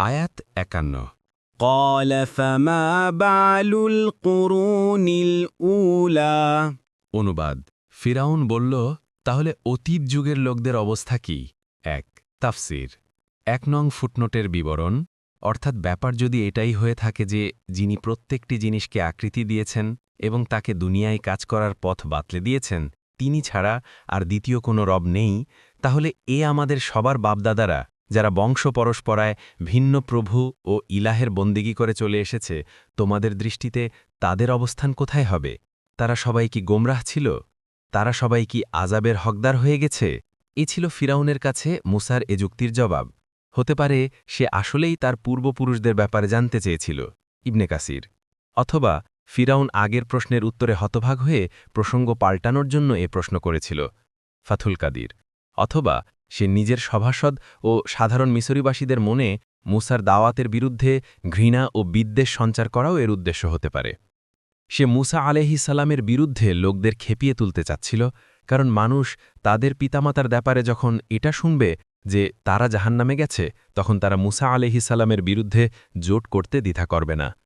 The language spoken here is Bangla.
আয়াত একান্ন قال فما بال القرون الأولى অনুবাদ ফিরাউন বলল তাহলে অতীত যুগের লোকদের অবস্থা কি এক তাফসির এক নং ফুটনোটের বিবরণ অর্থাৎ ব্যাপার যদি এটাই হয়ে থাকে যে যিনি প্রত্যেকটি জিনিসকে আকৃতি দিয়েছেন এবং তাকে দুনিয়ায় কাজ করার পথ বাতলে দিয়েছেন তিনি ছাড়া আর দ্বিতীয় কোনো রব নেই তাহলে এ আমাদের সবার বাপদাদারা যারা বংশ পরস্পরায় ভিন্ন প্রভু ও ইলাহের বন্দিগি করে চলে এসেছে, তোমাদের দৃষ্টিতে তাদের অবস্থান কোথায় হবে? তারা সবাই কি গোমরাহ ছিল? তারা সবাই কি আজাবের হকদার হয়ে গেছে? এ ছিল ফিরাউনের কাছে মুসার এ যুক্তির জবাব। হতে পারে সে আসলেই তার পূর্বপুরুষদের ব্যাপারে জানতে চেয়েছিল, ইবনে কাসির। অথবা ফিরাউন আগের প্রশ্নের উত্তরে হতভাগ হয়ে প্রসঙ্গ পাল্টানোর জন্য এ প্রশ্ন করেছিল, ফাথুল কাদির। অথবা সে নিজের সভাসদ ও সাধারণ মিসরিবাসীদের মনে মুসার দাওয়াতের বিরুদ্ধে ঘৃণা ও বিদ্বেষ সঞ্চার করাও এর উদ্দেশ্য হতে পারে। সে মুসা আলহিসাল্লামের বিরুদ্ধে লোকদের খেপিয়ে তুলতে চাচ্ছিল, কারণ মানুষ তাদের পিতামাতার ব্যাপারে যখন এটা শুনবে যে তারা জাহান্নামে গেছে, তখন তারা মুসা আলহিসাল্লামের বিরুদ্ধে জোট করতে দ্বিধা করবে না।